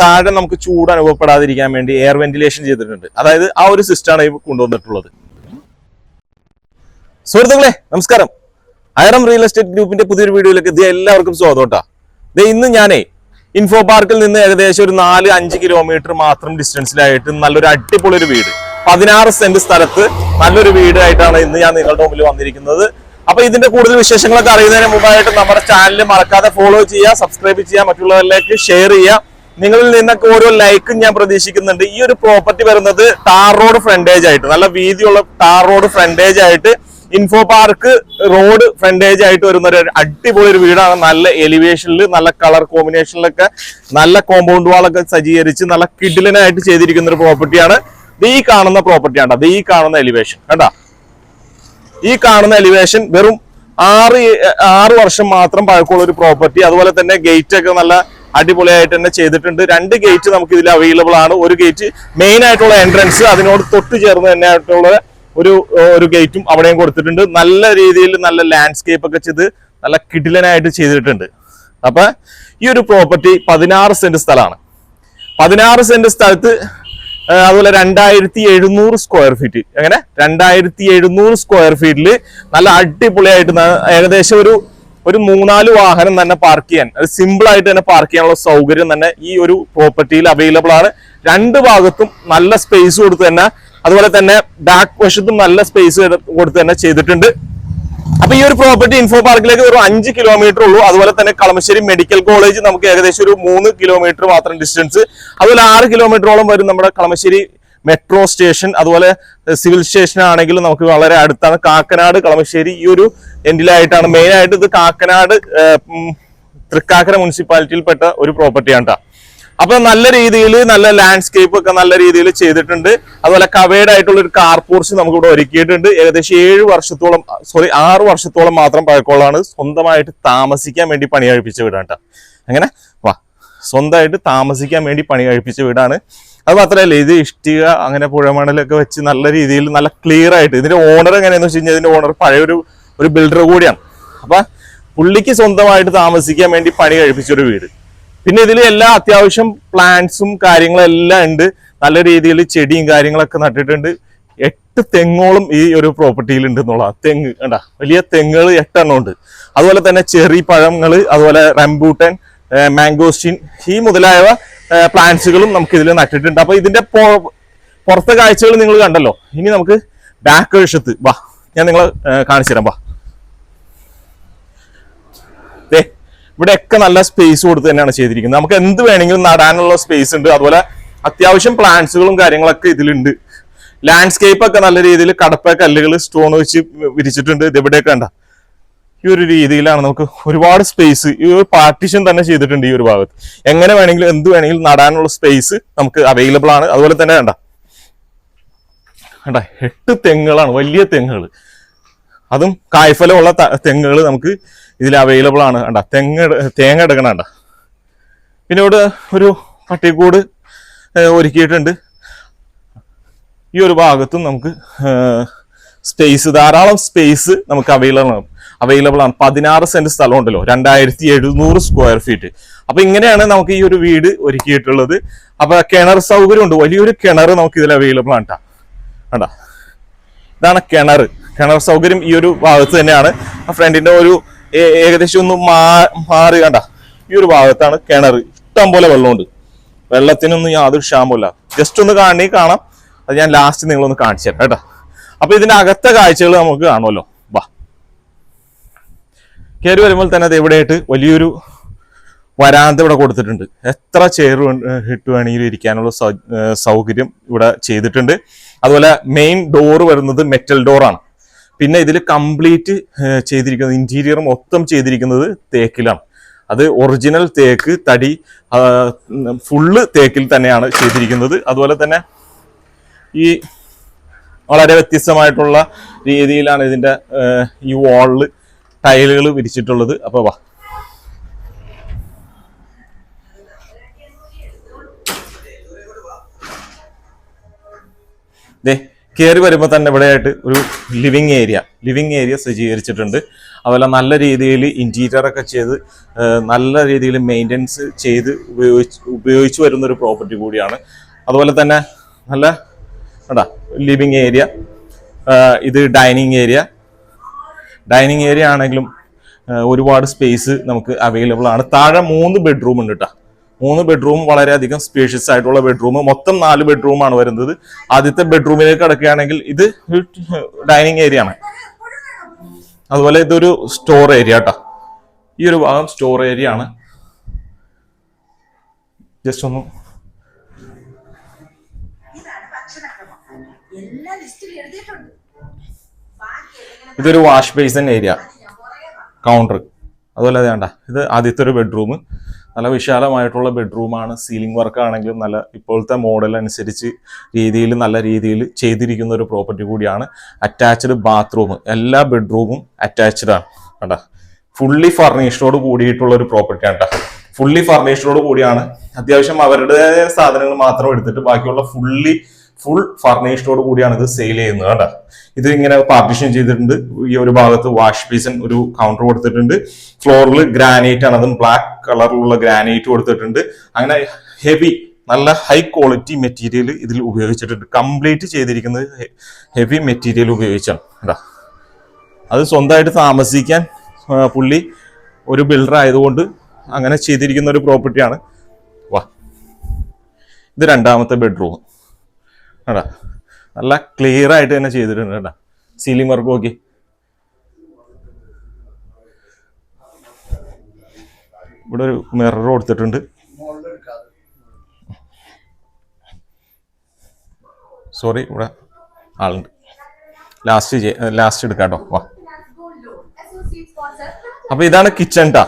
താഴെ നമുക്ക് ചൂട് അനുഭവപ്പെടാതിരിക്കാൻ വേണ്ടി എയർ വെന്റിലേഷൻ ചെയ്തിട്ടുണ്ട്. അതായത് ആ ഒരു സിസ്റ്റമാണ് കൊണ്ടുവന്നിട്ടുള്ളത്. സുഹൃത്തുക്കളെ നമസ്കാരം. അയറം റിയൽ എസ്റ്റേറ്റ് ഗ്രൂപ്പിന്റെ പുതിയൊരു വീഡിയോയിലേക്ക് ഇത് എല്ലാവർക്കും സ്വാഗതം കേട്ടോ. ഇന്ന് ഞാനേ ഇൻഫോ പാർക്കിൽ നിന്ന് ഏകദേശം ഒരു നാല് അഞ്ച് കിലോമീറ്റർ മാത്രം ഡിസ്റ്റൻസിലായിട്ട് നല്ലൊരു അടിപൊളി ഒരു വീട്. പതിനാറ് സെന്റ് സ്ഥലത്ത് നല്ലൊരു വീടായിട്ടാണ് ഇന്ന് ഞാൻ നിങ്ങളുടെ മുമ്പിൽ വന്നിരിക്കുന്നത്. അപ്പൊ ഇതിന്റെ കൂടുതൽ വിശേഷങ്ങളൊക്കെ അറിയുന്നതിന് മുമ്പായിട്ട് നമ്മുടെ ചാനൽ മറക്കാതെ ഫോളോ ചെയ്യുക സബ്സ്ക്രൈബ് ചെയ്യുക മറ്റുള്ളവരിലേക്ക് ഷെയർ ചെയ്യുക. നിങ്ങളിൽ നിന്നൊക്കെ ഓരോ ലൈക്കും ഞാൻ പ്രതീക്ഷിക്കുന്നുണ്ട്. ഈ ഒരു പ്രോപ്പർട്ടി വരുന്നത് ടാർ റോഡ് ഫ്രണ്ടേജ് ആയിട്ട്. നല്ല വീതിയുള്ള ടാർ റോഡ് ഫ്രണ്ടേജ് ആയിട്ട് ഇൻഫോ പാർക്ക് റോഡ് ഫ്രണ്ടേജ് ആയിട്ട് വരുന്ന ഒരു അടിപൊളി ഒരു വീടാണ്. നല്ല എലിവേഷനിൽ നല്ല കളർ കോമ്പിനേഷനിലൊക്കെ നല്ല കോമ്പൗണ്ട് വാളൊക്കെ സജ്ജീകരിച്ച് നല്ല കിഡിലനായിട്ട് ചെയ്തിരിക്കുന്ന ഒരു പ്രോപ്പർട്ടിയാണ് ഈ കാണുന്ന പ്രോപ്പർട്ടിയാണ് അത് ഈ കാണുന്ന എലിവേഷൻ കേട്ടാ ഈ കാണുന്ന എലിവേഷൻ വെറും ആറ് ആറ് വർഷം മാത്രം പഴക്കമുള്ള ഒരു പ്രോപ്പർട്ടി അതുപോലെ തന്നെ ഗേറ്റ് ഒക്കെ നല്ല അടിപൊളിയായിട്ട് തന്നെ ചെയ്തിട്ടുണ്ട്. രണ്ട് ഗേറ്റ് നമുക്ക് ഇതിൽ അവൈലബിൾ ആണ്. ഒരു ഗേറ്റ് മെയിൻ ആയിട്ടുള്ള എൻട്രൻസ് അതിനോട് തൊട്ട് ചേർന്ന് തന്നെ ആയിട്ടുള്ള ഒരു ഒരു ഗേറ്റും അവിടെയും കൊടുത്തിട്ടുണ്ട്. നല്ല രീതിയിൽ നല്ല ലാൻഡ്സ്കേപ്പ് ഒക്കെ ചെയ്ത് നല്ല കിടിലനായിട്ട് ചെയ്തിട്ടുണ്ട്. അപ്പൊ ഈ ഒരു പ്രോപ്പർട്ടി പതിനാറ് സെന്റ് സ്ഥലമാണ്. പതിനാറ് സെന്റ് സ്ഥലത്ത് അതുപോലെ രണ്ടായിരത്തി എഴുന്നൂറ് സ്ക്വയർ ഫീറ്റ് അങ്ങനെ രണ്ടായിരത്തി എഴുന്നൂറ് സ്ക്വയർ ഫീറ്റിൽ നല്ല അടിപൊളിയായിട്ട് ഏകദേശം ഒരു ഒരു മൂന്നാൽ വാഹനം തന്നെ പാർക്ക് ചെയ്യാൻ അത് സിമ്പിൾ ആയിട്ട് തന്നെ പാർക്ക് ചെയ്യാനുള്ള സൗകര്യം തന്നെ ഈ ഒരു പ്രോപ്പർട്ടിയിൽ അവൈലബിൾ ആണ്. രണ്ട് ഭാഗത്തും നല്ല സ്പേസ് കൊടുത്ത് തന്നെ അതുപോലെ തന്നെ ബാക്ക് വശത്തും നല്ല സ്പേസ് കൊടുത്ത് തന്നെ ചെയ്തിട്ടുണ്ട്. അപ്പൊ ഈ ഒരു പ്രോപ്പർട്ടി ഇൻഫോ പാർക്കിലേക്ക് ഒരു അഞ്ച് കിലോമീറ്റർ ഉള്ളൂ. അതുപോലെ തന്നെ കളമശ്ശേരി മെഡിക്കൽ കോളേജ് നമുക്ക് ഏകദേശം ഒരു മൂന്ന് കിലോമീറ്റർ മാത്രം ഡിസ്റ്റൻസ് അതുപോലെ ആറ് കിലോമീറ്ററോളം വരും നമ്മുടെ കളമശ്ശേരി മെട്രോ സ്റ്റേഷൻ അതുപോലെ സിവിൽ സ്റ്റേഷൻ ആണെങ്കിലും നമുക്ക് വളരെ അടുത്താണ്. കാക്കനാട് കളമശ്ശേരി ഈ ഒരു എൻഡിലായിട്ടാണ് മെയിൻ ആയിട്ട് ഇത് കാക്കനാട് തൃക്കാക്കര മുനിസിപ്പാലിറ്റിയിൽപ്പെട്ട ഒരു പ്രോപ്പർട്ടിയാണ് ട്ടാ. അപ്പൊ നല്ല രീതിയിൽ നല്ല ലാൻഡ്സ്കേപ്പ് ഒക്കെ നല്ല രീതിയിൽ ചെയ്തിട്ടുണ്ട്. അതുപോലെ കവേഡ് ആയിട്ടുള്ള ഒരു കാർ പോർച്ച് നമുക്ക് ഇവിടെ ഒരുക്കിയിട്ടുണ്ട്. ഏകദേശം ഏഴ് വർഷത്തോളം സോറി ആറ് വർഷത്തോളം മാത്രം പഴക്കമുള്ളതാണ്. സ്വന്തമായിട്ട് താമസിക്കാൻ വേണ്ടി പണി കഴിപ്പിച്ച വീടാണ്. അങ്ങനെ വാ. സ്വന്തമായിട്ട് താമസിക്കാൻ വേണ്ടി പണി കഴിപ്പിച്ച വീടാണ്. അത് മാത്രമല്ല ഇത് ഇഷ്ടിക അങ്ങനെ പുഴമണലൊക്കെ വെച്ച് നല്ല രീതിയിൽ നല്ല ക്ലിയർ ആയിട്ട് ഇതിന്റെ ഓണർ എങ്ങനെയാന്ന് വെച്ച് കഴിഞ്ഞാൽ ഇതിന്റെ ഓണർ പഴയൊരു ഒരു ബിൽഡർ കൂടിയാണ്. അപ്പൊ പുള്ളിക്ക് സ്വന്തമായിട്ട് താമസിക്കാൻ വേണ്ടി പണി കഴിപ്പിച്ചൊരു വീട്. പിന്നെ ഇതിൽ എല്ലാ അത്യാവശ്യം പ്ലാന്റ്സും കാര്യങ്ങളും എല്ലാം ഉണ്ട്. നല്ല രീതിയിൽ ചെടിയും കാര്യങ്ങളൊക്കെ നട്ടിട്ടുണ്ട്. എട്ട് തെങ്ങോളം ഈ ഒരു പ്രോപ്പർട്ടിയിൽ ഉണ്ട് എന്നുള്ള തെങ്ങ് കണ്ട? വലിയ തെങ്ങുകൾ എട്ടെണ്ണം ഉണ്ട്. അതുപോലെ തന്നെ ചെറി പഴങ്ങൾ അതുപോലെ റംബൂട്ടൻ മാംഗോസ്റ്റിൻ ഈ മുതലായ പ്ലാന്റ്സുകളും നമുക്ക് ഇതിൽ നട്ടിട്ടുണ്ട്. അപ്പൊ ഇതിന്റെ പുറത്തെ കാഴ്ചകൾ നിങ്ങൾ കണ്ടല്ലോ. ഇനി നമുക്ക് ബാക്ക് വശത്ത് വാ ഞാൻ നിങ്ങളെ കാണിച്ചു തരാം. വാ. ദേ ഇവിടെയൊക്കെ നല്ല സ്പേസ് കൊടുത്ത് തന്നെയാണ് ചെയ്തിരിക്കുന്നത്. നമുക്ക് എന്ത് വേണമെങ്കിലും നടാനുള്ള സ്പേസ് ഉണ്ട്. അതുപോലെ അത്യാവശ്യം പ്ലാന്റ്സുകളും കാര്യങ്ങളൊക്കെ ഇതിലുണ്ട്. ലാൻഡ്സ്കേപ്പ് ഒക്കെ നല്ല രീതിയിൽ കടപ്പ കല്ലുകൾ സ്റ്റോൺ വെച്ച് വിരിച്ചിട്ടുണ്ട്. ഇത് ഇവിടെയൊക്കെ കണ്ട? ഈ ഒരു രീതിയിലാണ് നമുക്ക് ഒരുപാട് സ്പേസ് ഈ ഒരു പാർട്ടീഷൻ തന്നെ ചെയ്തിട്ടുണ്ട് ഈ ഒരു ഭാഗത്ത്. എങ്ങനെ വേണമെങ്കിലും എന്ത് വേണമെങ്കിലും നടാനുള്ള സ്പേസ് നമുക്ക് അവൈലബിൾ ആണ്. അതുപോലെ തന്നെ വേണ്ട. വേണ്ട എട്ട് തെങ്ങുകളാണ് വലിയ തെങ്ങുകൾ അതും കായ്ഫലമുള്ള തെങ്ങുകൾ നമുക്ക് ഇതിൽ അവൈലബിൾ ആണ്. വേണ്ട തെങ്ങ് തേങ്ങ എടുക്കണം വേണ്ട. പിന്നെ ഇവിടെ ഒരു പട്ടിക്കൂട് ഒരുക്കിയിട്ടുണ്ട്. ഈ ഒരു ഭാഗത്തും നമുക്ക് സ്പേസ് ധാരാളം സ്പേസ് നമുക്ക് അവൈലബിൾ ആണ്. അവൈലബിൾ ആണ്. പതിനാറ് സെന്റ് സ്ഥലം ഉണ്ടല്ലോ രണ്ടായിരത്തി എഴുന്നൂറ് സ്ക്വയർ ഫീറ്റ് അപ്പൊ ഇങ്ങനെയാണ് നമുക്ക് ഈ ഒരു വീട് ഒരുക്കിയിട്ടുള്ളത്. അപ്പൊ കിണർ സൗകര്യം ഉണ്ട് വലിയൊരു കിണർ നമുക്ക് ഇതിൽ അവൈലബിൾ ആണ് ട്ടാ. കണ്ടാ? ഇതാണ് കിണർ. കിണർ സൗകര്യം ഈ ഒരു ഭാഗത്ത് തന്നെയാണ്. ആ ഫ്രണ്ടിന്റെ ഒരു ഏകദേശം ഒന്ന് മാറി കണ്ട? ഈ ഒരു ഭാഗത്താണ് കിണർ. ഇഷ്ടം പോലെ വെള്ളമുണ്ട്. വെള്ളത്തിനൊന്നും യാതൊരു ക്ഷാമമില്ല ജസ്റ്റ് ഒന്ന് കാണി കാണാം. അത് ഞാൻ ലാസ്റ്റ് നിങ്ങളൊന്ന് കാണിച്ചു തരാം കേട്ടോ. അപ്പൊ ഇതിന്റെ അകത്തെ കാഴ്ചകൾ നമുക്ക് കാണുമല്ലോ. കയറി വരുമ്പോൾ തന്നെ അത് എവിടെയായിട്ട് വലിയൊരു വരാന്ത ഇവിടെ കൊടുത്തിട്ടുണ്ട്. എത്ര ചെയർ ഇട്ട് വേണമെങ്കിലും ഇരിക്കാനുള്ള സൗകര്യം ഇവിടെ ചെയ്തിട്ടുണ്ട്. അതുപോലെ മെയിൻ ഡോർ വരുന്നത് മെറ്റൽ ഡോറാണ് പിന്നെ ഇതിൽ കംപ്ലീറ്റ് ചെയ്തിരിക്കുന്നത് ഇന്റീരിയർ മൊത്തം ചെയ്തിരിക്കുന്നത് തേക്കിലാണ്. അത് ഒറിജിനൽ തേക്ക് തടി ഫുള്ള് തേക്കിൽ തന്നെയാണ് ചെയ്തിരിക്കുന്നത്. അതുപോലെ തന്നെ ഈ വളരെ വ്യത്യസ്തമായിട്ടുള്ള രീതിയിലാണ് ഇതിന്റെ ഈ വാളിൽ ടൈലുകൾ വിരിച്ചിട്ടുള്ളത്. അപ്പൊ വാ. കയറി വരുമ്പോൾ തന്നെ ഇവിടെയായിട്ട് ഒരു ലിവിങ് ഏരിയ ലിവിങ് ഏരിയ സജ്ജീകരിച്ചിട്ടുണ്ട്. അതുപോലെ നല്ല രീതിയിൽ ഇന്റീരിയർ ഒക്കെ ചെയ്ത് നല്ല രീതിയിൽ മെയിന്റനൻസ് ചെയ്ത് ഉപയോഗിച്ച് ഉപയോഗിച്ച് വരുന്ന ഒരു പ്രോപ്പർട്ടി കൂടിയാണ്. അതുപോലെ തന്നെ നല്ല എടാ ലിവിങ് ഏരിയ ഇത് ഡൈനിങ് ഏരിയ ഡൈനിങ് ഏരിയ ആണെങ്കിലും ഒരുപാട് സ്പേസ് നമുക്ക് അവൈലബിൾ ആണ്. താഴെ മൂന്ന് ബെഡ്റൂം ഉണ്ട് കേട്ടോ മൂന്ന് ബെഡ്റൂം വളരെയധികം സ്പേഷ്യസ് ആയിട്ടുള്ള ബെഡ്റൂം. മൊത്തം നാല് ബെഡ്റൂം ആണ് വരുന്നത്. ആദ്യത്തെ ബെഡ്റൂമിലേക്ക് കിടക്കുകയാണെങ്കിൽ ഇത് ഡൈനിങ് ഏരിയ ആണ്. അതുപോലെ ഇതൊരു സ്റ്റോർ ഏരിയ കേട്ടോ ഈ ഒരു ഭാഗം സ്റ്റോർ ഏരിയ ആണ്. ജസ്റ്റ് ഒന്ന് എഴുതിയിട്ടുണ്ട്. ഇതൊരു വാഷ് ബേസിൻ ഏരിയ. കൗണ്ടർ അതുപോലെ വേണ്ട. ഇത് ആദ്യത്തെ ഒരു ബെഡ്റൂം നല്ല വിശാലമായിട്ടുള്ള ബെഡ്റൂമാണ് സീലിംഗ് വർക്ക് ആണെങ്കിലും നല്ല ഇപ്പോഴത്തെ മോഡൽ അനുസരിച്ച് രീതിയിൽ നല്ല രീതിയിൽ ചെയ്തിരിക്കുന്ന ഒരു പ്രോപ്പർട്ടി കൂടിയാണ്. അറ്റാച്ച്ഡ് ബാത്റൂം എല്ലാ ബെഡ്റൂമും അറ്റാച്ച്ഡ് ആണ്. കണ്ട? ഫുള്ളി ഫർണിഷ്ഡോട് കൂടിയിട്ടുള്ള ഒരു പ്രോപ്പർട്ടിയാണ് കേട്ടോ. ഫുള്ളി ഫർണിഷ്ഡോട് കൂടിയാണ്. അത്യാവശ്യം അവരുടെ സാധനങ്ങൾ മാത്രം എടുത്തിട്ട് ബാക്കിയുള്ള ഫുള്ളി ഫുൾ ഫർണിഷ്ഡോട് കൂടിയാണ് ഇത് സെയിൽ ചെയ്യുന്നത് കേട്ടോ ഇത് ഇങ്ങനെ പാർട്ടിഷൻ ചെയ്തിട്ടുണ്ട്. ഈ ഒരു ഭാഗത്ത് വാഷ് ബേസിൻ ഒരു കൗണ്ടർ കൊടുത്തിട്ടുണ്ട്. ഫ്ലോറിൽ ഗ്രാനൈറ്റ് ആണ്. അതും ബ്ലാക്ക് കളറിലുള്ള ഗ്രാനൈറ്റ് കൊടുത്തിട്ടുണ്ട്. അങ്ങനെ ഹെവി നല്ല ഹൈ ക്വാളിറ്റി മെറ്റീരിയൽ ഇതിൽ ഉപയോഗിച്ചിട്ടുണ്ട്. കംപ്ലീറ്റ് ചെയ്തിരിക്കുന്നത് ഹെവി മെറ്റീരിയൽ ഉപയോഗിച്ചാണ്. കേട്ടോ അത് സ്വന്തമായിട്ട് താമസിക്കാൻ പുള്ളി ഒരു ബിൽഡർ ആയതുകൊണ്ട് അങ്ങനെ ചെയ്തിരിക്കുന്ന ഒരു പ്രോപ്പർട്ടിയാണ് വാ. ഇത് രണ്ടാമത്തെ ബെഡ്റൂം കേട്ടാ നല്ല ക്ലിയർ ആയിട്ട് തന്നെ ചെയ്തിട്ടുണ്ട് കേട്ടാ സീലിംഗ് വർക്ക് നോക്കി. ഇവിടെ ഒരു മിറർ കൊടുത്തിട്ടുണ്ട്. സോറി ഇവിടെ ആളുണ്ട്. ലാസ്റ്റ് ലാസ്റ്റ് എടുക്കാം കേട്ടോ. വാ. അപ്പൊ ഇതാണ് കിച്ചൺ ടാ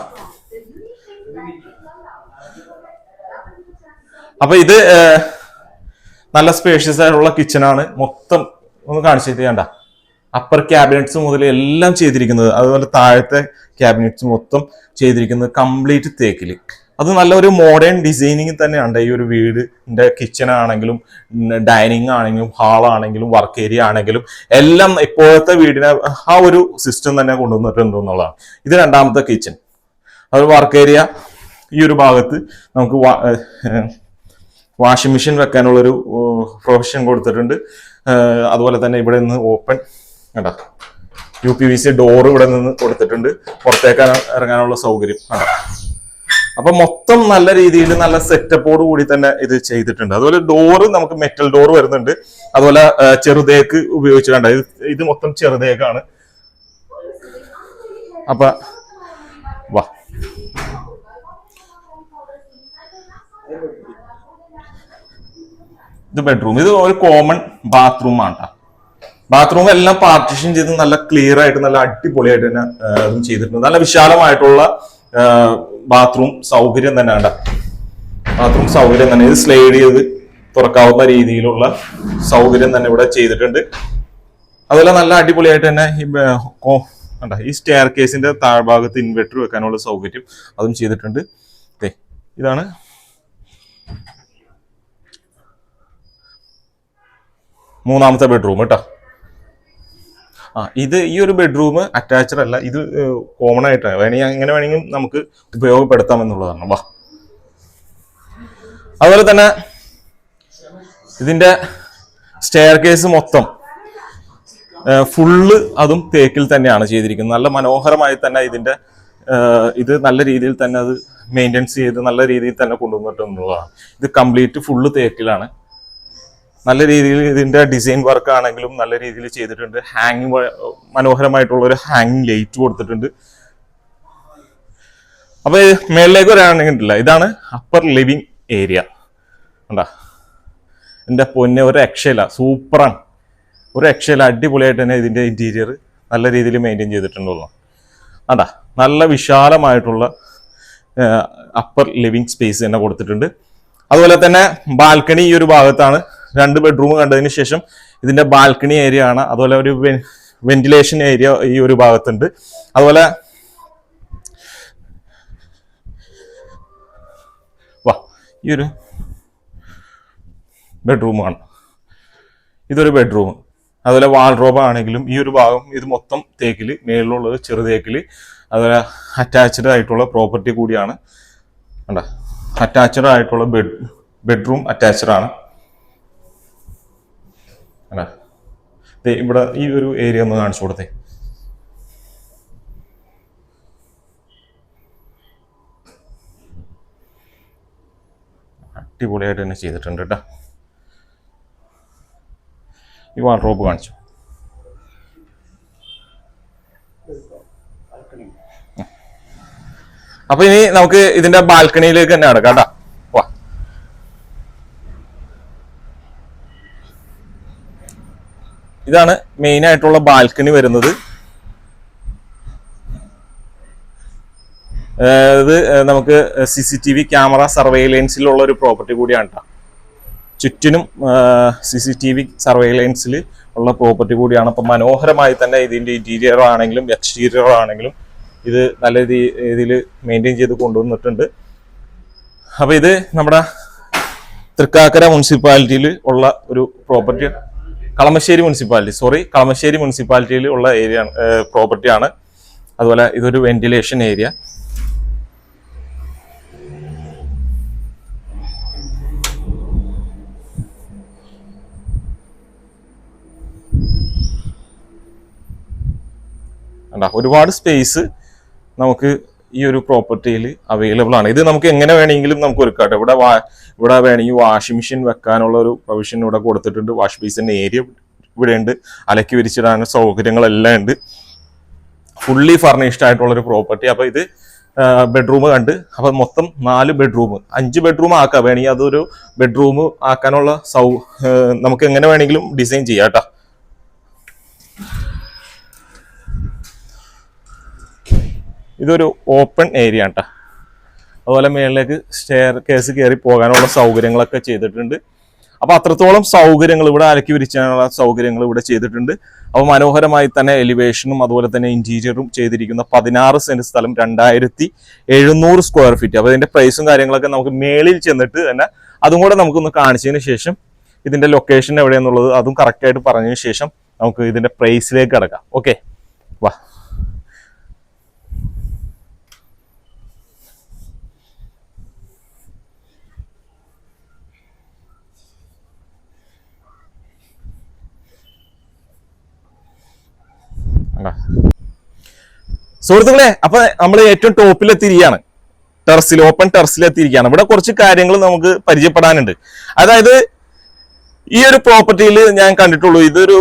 അപ്പൊ ഇത് നല്ല സ്പേഷ്യസ് ആയിട്ടുള്ള കിച്ചണാണ് മൊത്തം ഒന്ന് കാണിച്ചു ചെയ്യണ്ട അപ്പർ ക്യാബിനറ്റ്സ് മുതൽ എല്ലാം ചെയ്തിരിക്കുന്നത്. അതുപോലെ താഴത്തെ ക്യാബിനറ്റ്സ് മൊത്തം ചെയ്തിരിക്കുന്നത് കംപ്ലീറ്റ് തേക്കിൽ അത് നല്ലൊരു മോഡേൺ ഡിസൈനിങ് തന്നെയാണ് ഈ ഒരു വീടിന്റെ കിച്ചൺ ആണെങ്കിലും ഡൈനിങ് ആണെങ്കിലും ഹാൾ ആണെങ്കിലും വർക്ക് ഏരിയ ആണെങ്കിലും എല്ലാം ഇപ്പോഴത്തെ വീടിനെ ആ ഒരു സിസ്റ്റം തന്നെ കൊണ്ടുവന്നിട്ടുണ്ട് എന്നുള്ളതാണ് ഇത് രണ്ടാമത്തെ കിച്ചൺ അത് വർക്ക് ഏരിയ ഈ ഒരു ഭാഗത്ത് നമുക്ക് വാഷിംഗ് മെഷീൻ വെക്കാനുള്ളൊരു പ്രൊവിഷൻ കൊടുത്തിട്ടുണ്ട്. അതുപോലെ തന്നെ ഇവിടെ നിന്ന് ഓപ്പൺ കണ്ടോ? U P V C door ഇവിടെ നിന്ന് കൊടുത്തിട്ടുണ്ട്. പുറത്തേക്ക് ഇറങ്ങാനുള്ള സൗകര്യം. കേട്ടോ അപ്പൊ മൊത്തം നല്ല രീതിയിൽ നല്ല സെറ്റപ്പോട് കൂടി തന്നെ ഇത് ചെയ്തിട്ടുണ്ട്. അതുപോലെ ഡോറ് നമുക്ക് മെറ്റൽ ഡോർ വരുന്നുണ്ട്. അതുപോലെ ചെറുതേക്ക് ഉപയോഗിച്ച് കണ്ട? ഇത് ഇത് മൊത്തം ചെറുതേക്കാണ്. അപ്പൊ വാ. ഇത് ബെഡ്റൂം ഇത് ഒരു കോമൺ ബാത്റൂം ആണ് ബാത്റൂം എല്ലാം പാർട്ടിഷൻ ചെയ്ത് നല്ല ക്ലിയർ ആയിട്ട് നല്ല അടിപൊളിയായിട്ട് തന്നെ അതും ചെയ്തിട്ടുണ്ട്. നല്ല വിശാലമായിട്ടുള്ള ബാത്റൂം സൗകര്യം തന്നെ ഉണ്ട് ബാത്റൂം സൗകര്യം തന്നെ. ഇത് സ്ലൈഡ് ചെയ്ത് തുറക്കാവുന്ന രീതിയിലുള്ള സൗകര്യം തന്നെ ഇവിടെ ചെയ്തിട്ടുണ്ട്. അതുപോലെ നല്ല അടിപൊളിയായിട്ട് തന്നെ ഈ കണ്ടോ, ഈ സ്റ്റെയർ കേസിന്റെ താഴ്ഭാഗത്ത് ഇൻവെർട്ടർ വെക്കാനുള്ള സൗകര്യം അതും ചെയ്തിട്ടുണ്ട്. ഇതാണ് മൂന്നാമത്തെ ബെഡ്റൂം കേട്ടോ. ആ ഇത് ഈ ഒരു ബെഡ്റൂം അറ്റാച്ച്ഡ് അല്ല ഇത് കോമൺ ആയിട്ടാണ്. വേണമെങ്കിൽ അങ്ങനെ വേണമെങ്കിൽ നമുക്ക് ഉപയോഗപ്പെടുത്താം എന്നുള്ളതാണ്. വാ. അതുപോലെ തന്നെ ഇതിന്റെ സ്റ്റെയർ കേസ് മൊത്തം ഫുള്ള് അതും തേക്കിൽ തന്നെയാണ് ചെയ്തിരിക്കുന്നത്. നല്ല മനോഹരമായി തന്നെ ഇതിന്റെ ഇത് നല്ല രീതിയിൽ തന്നെ അത് മെയിന്റെനൻസ് ചെയ്ത് നല്ല രീതിയിൽ തന്നെ കൊണ്ടുവന്നിട്ടുള്ളതാണ്. ഇത് കംപ്ലീറ്റ് ഫുള്ള് തേക്കിലാണ് നല്ല രീതിയിൽ ഇതിന്റെ ഡിസൈൻ വർക്ക് ആണെങ്കിലും നല്ല രീതിയിൽ ചെയ്തിട്ടുണ്ട്. ഹാങ്ങിങ് മനോഹരമായിട്ടുള്ള ഒരു ഹാങ്ങിങ് ലൈറ്റ് കൊടുത്തിട്ടുണ്ട്. അപ്പൊ ഇത് മേളിലേക്ക് വരാണെങ്കിലില്ല ഇതാണ് അപ്പർ ലിവിങ് ഏരിയ കണ്ടാ? എന്റെ പൊന്നെ ഒരു രക്ഷയില്ല സൂപ്പറാണ് ഒരു രക്ഷയില്ല അടിപൊളിയായിട്ട് തന്നെ ഇതിന്റെ ഇന്റീരിയർ നല്ല രീതിയിൽ മെയിന്റെയിൻ ചെയ്തിട്ടുണ്ടല്ലോ അതാ നല്ല വിശാലമായിട്ടുള്ള അപ്പർ ലിവിങ് സ്പേസ് തന്നെ കൊടുത്തിട്ടുണ്ട്. അതുപോലെ തന്നെ ബാൽക്കണി ഈ ഒരു ഭാഗത്താണ് രണ്ട് ബെഡ്റൂം കണ്ടതിന് ശേഷം ഇതിന്റെ ബാൽക്കണി ഏരിയ ആണ്. അതുപോലെ ഒരു വെന്റിലേഷൻ ഏരിയ ഈ ഒരു ഭാഗത്തുണ്ട്. അതുപോലെ വാ ഈ ഒരു ബെഡ്റൂമാണ് ഇതൊരു ബെഡ്റൂം അതുപോലെ വാൾറോബ് ആണെങ്കിലും ഈ ഒരു ഭാഗം ഇത് മൊത്തം തേക്കിൽ മേളിലുള്ളത് ചെറു തേക്കിൽ അതുപോലെ അറ്റാച്ച്ഡ് ആയിട്ടുള്ള പ്രോപ്പർട്ടി കൂടിയാണ്. അറ്റാച്ച്ഡ് ആയിട്ടുള്ള ബെഡ് ബെഡ്റൂം അറ്റാച്ച്ഡ് ആണ്. ദേ ഇവിടെ ഈ ഒരു ഏരിയ ഒന്ന് കാണിച്ചു കൊടുത്തേ. അടിപൊളിയായിട്ട് തന്നെ ചെയ്തിട്ടുണ്ട് കേട്ടോ. ഈ വാർഡ്രോബ് കാണിച്ചു. അപ്പൊ ഇനി നമുക്ക് ഇതിന്റെ ബാൽക്കണിയിലേക്ക് തന്നെ അടക്കാം കേട്ടോ വാ ഇതാണ് മെയിൻ ആയിട്ടുള്ള ബാൽക്കണി വരുന്നത്. ഇത് നമുക്ക് C C T V camera സർവൈലൻസിലുള്ള ഒരു പ്രോപ്പർട്ടി കൂടിയാണ് കേട്ടോ ചുറ്റിനും സി സി ടി വി സർവൈലൻസിൽ ഉള്ള പ്രോപ്പർട്ടി കൂടിയാണ്. അപ്പം മനോഹരമായി തന്നെ ഇതിന്റെ ഇന്റീരിയർ ആണെങ്കിലും എക്സ്റ്റീരിയർ ആണെങ്കിലും ഇത് നല്ല രീതിയിൽ മെയിന്റെയിൻ ചെയ്ത് കൊണ്ടുവന്നിട്ടുണ്ട്. അപ്പോൾ ഇത് നമ്മുടെ തൃക്കാക്കര മുനിസിപ്പാലിറ്റിയിൽ ഉള്ള ഒരു property Kalamassery municipality sorry Kalamassery മുനിസിപ്പാലിറ്റിയിൽ ഉള്ള ഏരിയ പ്രോപ്പർട്ടിയാണ് അതുപോലെ ഇതൊരു വെന്റിലേഷൻ ഏരിയ ഒരുപാട് സ്പേസ് നമുക്ക് ഈ ഒരു പ്രോപ്പർട്ടിയിൽ അവൈലബിൾ ആണ്. ഇത് നമുക്ക് എങ്ങനെ വേണമെങ്കിലും നമുക്ക് ഒരുക്കാട്ടെ. ഇവിടെ വാ ഇവിടെ വേണമെങ്കിൽ വാഷിംഗ് മെഷീൻ വെക്കാനുള്ള ഒരു പ്രൊവിഷൻ ഇവിടെ കൊടുത്തിട്ടുണ്ട്. വാഷ് ബേസിന്റെ ഏരിയ ഇവിടെ ഉണ്ട്. അലക്കി വിരിച്ചിടാനുള്ള സൗകര്യങ്ങളെല്ലാം ഉണ്ട്. ഫുള്ളി ഫർണിഷ്ഡ് ആയിട്ടുള്ള ഒരു പ്രോപ്പർട്ടി അപ്പോൾ ഇത് ബെഡ്റൂം കണ്ട്. അപ്പൊ മൊത്തം നാല് ബെഡ്റൂം അഞ്ച് ബെഡ്റൂം ആക്കാം. വേണമെങ്കിൽ അതൊരു ബെഡ്റൂം ആക്കാനുള്ള സൗ നമുക്ക് എങ്ങനെ വേണമെങ്കിലും ഡിസൈൻ ചെയ്യാം കേട്ടോ. ഇതൊരു ഓപ്പൺ ഏരിയ കേട്ടോ അതുപോലെ മേളിലേക്ക് സ്റ്റെയർ കേസ് കയറി പോകാനുള്ള സൗകര്യങ്ങളൊക്കെ ചെയ്തിട്ടുണ്ട്. അപ്പോൾ അത്രത്തോളം സൗകര്യങ്ങൾ ഇവിടെ അലക്കി വിരിച്ചാനുള്ള സൗകര്യങ്ങൾ ഇവിടെ ചെയ്തിട്ടുണ്ട്. അപ്പോൾ മനോഹരമായി തന്നെ എലിവേഷനും അതുപോലെ തന്നെ ഇന്റീരിയറും ചെയ്തിരിക്കുന്ന പതിനാറ് സെന്റ് സ്ഥലം രണ്ടായിരത്തി എഴുന്നൂറ് സ്ക്വയർ ഫീറ്റ് അപ്പോൾ ഇതിന്റെ പ്രൈസും കാര്യങ്ങളൊക്കെ നമുക്ക് മേളിൽ ചെന്നിട്ട് തന്നെ അതും കൂടെ നമുക്കൊന്ന് കാണിച്ചതിന് ശേഷം ഇതിന്റെ ലൊക്കേഷൻ എവിടെയെന്നുള്ളത് അതും കറക്റ്റായിട്ട് പറഞ്ഞതിന് ശേഷം നമുക്ക് ഇതിന്റെ പ്രൈസിലേക്ക് കിടക്കാം. ഓക്കെ വാ. സുഹൃത്തുക്കളെ അപ്പൊ നമ്മൾ ഏറ്റവും ടോപ്പിലെത്തിയിരിക്കുകയാണ്. ടെറസിൽ ഓപ്പൺ ടെറസിലെത്തിയിരിക്കുകയാണ്. ഇവിടെ കുറച്ച് കാര്യങ്ങൾ നമുക്ക് പരിചയപ്പെടാനുണ്ട്. അതായത് ഈ ഒരു പ്രോപ്പർട്ടിയിൽ ഞാൻ കണ്ടിട്ടുള്ളൂ ഇതൊരു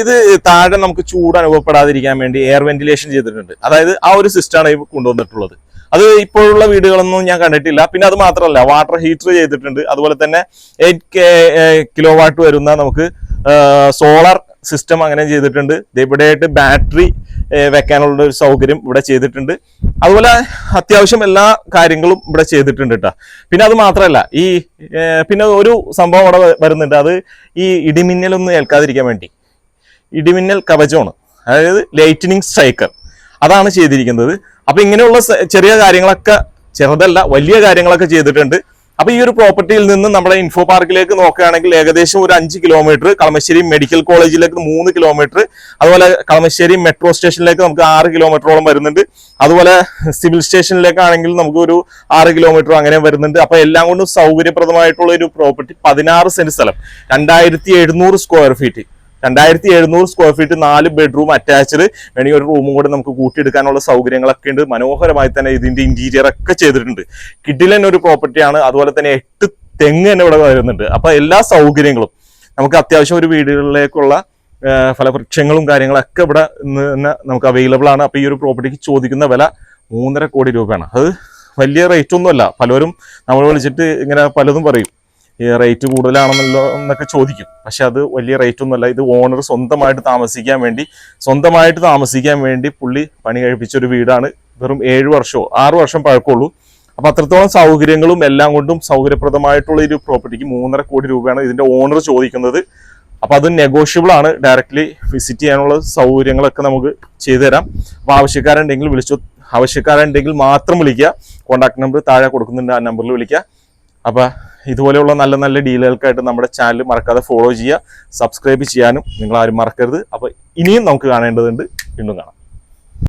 ഇത് താഴെ നമുക്ക് ചൂട് അനുഭവപ്പെടാതിരിക്കാൻ വേണ്ടി എയർ വെന്റിലേഷൻ ചെയ്തിട്ടുണ്ട്. അതായത് ആ ഒരു സിസ്റ്റമാണ് കൊണ്ടുവന്നിട്ടുള്ളത്. അത് ഇപ്പോഴുള്ള വീടുകളൊന്നും ഞാൻ കണ്ടിട്ടില്ല. പിന്നെ അത് മാത്രമല്ല വാട്ടർ ഹീറ്റർ ചെയ്തിട്ടുണ്ട്. അതുപോലെ തന്നെ എയ്റ്റ് കിലോ വാട്ട് വരുന്ന നമുക്ക് സോളാർ സിസ്റ്റം അങ്ങനെ ചെയ്തിട്ടുണ്ട്. ഇവിടെയായിട്ട് ബാറ്ററി വെക്കാനുള്ള ഒരു സൗകര്യം ഇവിടെ ചെയ്തിട്ടുണ്ട്. അതുപോലെ അത്യാവശ്യം എല്ലാ കാര്യങ്ങളും ഇവിടെ ചെയ്തിട്ടുണ്ട് കേട്ടോ പിന്നെ അത് മാത്രമല്ല ഈ പിന്നെ ഒരു സംഭവം അവിടെ വരുന്നുണ്ട്. അത് ഈ ഇടിമിന്നലൊന്നും ഏൽക്കാതിരിക്കാൻ വേണ്ടി. ഇടിമിന്നൽ കവചമാണ്. അതായത് ലൈറ്റനിങ് സ്ട്രൈക്കർ അതാണ് ചെയ്തിരിക്കുന്നത്. അപ്പൊ ഇങ്ങനെയുള്ള ചെറിയ കാര്യങ്ങളൊക്കെ ചെറുതല്ല വലിയ കാര്യങ്ങളൊക്കെ ചെയ്തിട്ടുണ്ട്. അപ്പൊ ഈ ഒരു പ്രോപ്പർട്ടിയിൽ നിന്ന് നമ്മുടെ ഇൻഫോ പാർക്കിലേക്ക് നോക്കുകയാണെങ്കിൽ ഏകദേശം ഒരു അഞ്ച് കിലോമീറ്റർ കളമശ്ശേരി മെഡിക്കൽ കോളേജിലേക്ക് മൂന്ന് കിലോമീറ്റർ അതുപോലെ കളമശ്ശേരി മെട്രോ സ്റ്റേഷനിലേക്ക് നമുക്ക് ആറ് കിലോമീറ്ററോളം വരുന്നുണ്ട്. അതുപോലെ സിവിൽ സ്റ്റേഷനിലേക്കാണെങ്കിൽ നമുക്ക് ഒരു ആറ് കിലോമീറ്റർ അങ്ങനെ വരുന്നുണ്ട്. അപ്പൊ എല്ലാം കൊണ്ടും സൗകര്യപ്രദമായിട്ടുള്ള ഒരു പ്രോപ്പർട്ടി പതിനാറ് സെന്റ് സ്ഥലം. രണ്ടായിരത്തി സ്ക്വയർ ഫീറ്റ് രണ്ടായിരത്തി എഴുന്നൂറ് സ്ക്വയർ ഫീറ്റ് നാല് ബെഡ്റൂം അറ്റാച്ച്ഡ് വേണമെങ്കിൽ ഒരു റൂമും കൂടെ നമുക്ക് കൂട്ടിയെടുക്കാനുള്ള സൗകര്യങ്ങളൊക്കെ ഉണ്ട്. മനോഹരമായി തന്നെ ഇതിന്റെ ഇന്റീരിയർ ഒക്കെ ചെയ്തിട്ടുണ്ട്. കിഡിലൻ ഒരു പ്രോപ്പർട്ടിയാണ് അതുപോലെ തന്നെ എട്ട് തെങ്ങ് തന്നെ ഇവിടെ വരുന്നുണ്ട്. അപ്പൊ എല്ലാ സൗകര്യങ്ങളും നമുക്ക് അത്യാവശ്യം ഒരു വീടുകളിലേക്കുള്ള ഫലവൃക്ഷങ്ങളും കാര്യങ്ങളൊക്കെ ഇവിടെ ഇന്ന് തന്നെ നമുക്ക് അവൈലബിൾ ആണ്. അപ്പൊ ഈ ഒരു പ്രോപ്പർട്ടിക്ക് ചോദിക്കുന്ന വില മൂന്നര കോടി രൂപയാണ്. അത് വലിയ റേറ്റ് ഒന്നുമല്ല. പലരും നമ്മൾ വിളിച്ചിട്ട് ഇങ്ങനെ പലതും പറയും. റേറ്റ് കൂടുതലാണെന്നല്ലോ എന്നൊക്കെ ചോദിക്കും. പക്ഷെ അത് വലിയ റേറ്റ് ഒന്നുമല്ല. ഇത് ഓണർ സ്വന്തമായിട്ട് താമസിക്കാൻ വേണ്ടി സ്വന്തമായിട്ട് താമസിക്കാൻ വേണ്ടി പുള്ളി പണി കഴിപ്പിച്ച ഒരു വീടാണ്. വെറും ഏഴ് വർഷമോ ആറ് വർഷം പഴക്കമുള്ളൂ. അപ്പൊ അത്രത്തോളം സൗകര്യങ്ങളും എല്ലാം കൊണ്ടും സൗകര്യപ്രദമായിട്ടുള്ള ഒരു പ്രോപ്പർട്ടിക്ക് മൂന്നര കോടി രൂപയാണ് ഇതിന്റെ ഓണർ ചോദിക്കുന്നത്. അപ്പൊ അത് നെഗോഷ്യബിൾ ആണ്. ഡയറക്റ്റ്ലി വിസിറ്റ് ചെയ്യാനുള്ള സൗകര്യങ്ങളൊക്കെ നമുക്ക് ചെയ്തു തരാം. അപ്പൊ ആവശ്യക്കാരുണ്ടെങ്കിൽ വിളിച്ചു ആവശ്യക്കാരുണ്ടെങ്കിൽ മാത്രം വിളിക്കുക. കോൺടാക്ട് നമ്പർ താഴെ കൊടുക്കുന്നുണ്ട് ആ നമ്പറിൽ വിളിക്കുക. അപ്പൊ ഇതുപോലെയുള്ള നല്ല നല്ല ഡീലുകൾക്കായിട്ട് നമ്മുടെ ചാനൽ മറക്കാതെ ഫോളോ ചെയ്യുക സബ്സ്ക്രൈബ് ചെയ്യാനും നിങ്ങൾ ആരും മറക്കരുത്. അപ്പോൾ ഇനിയും നമുക്ക് കാണേണ്ടതുണ്ട്. വീണ്ടും കാണാം.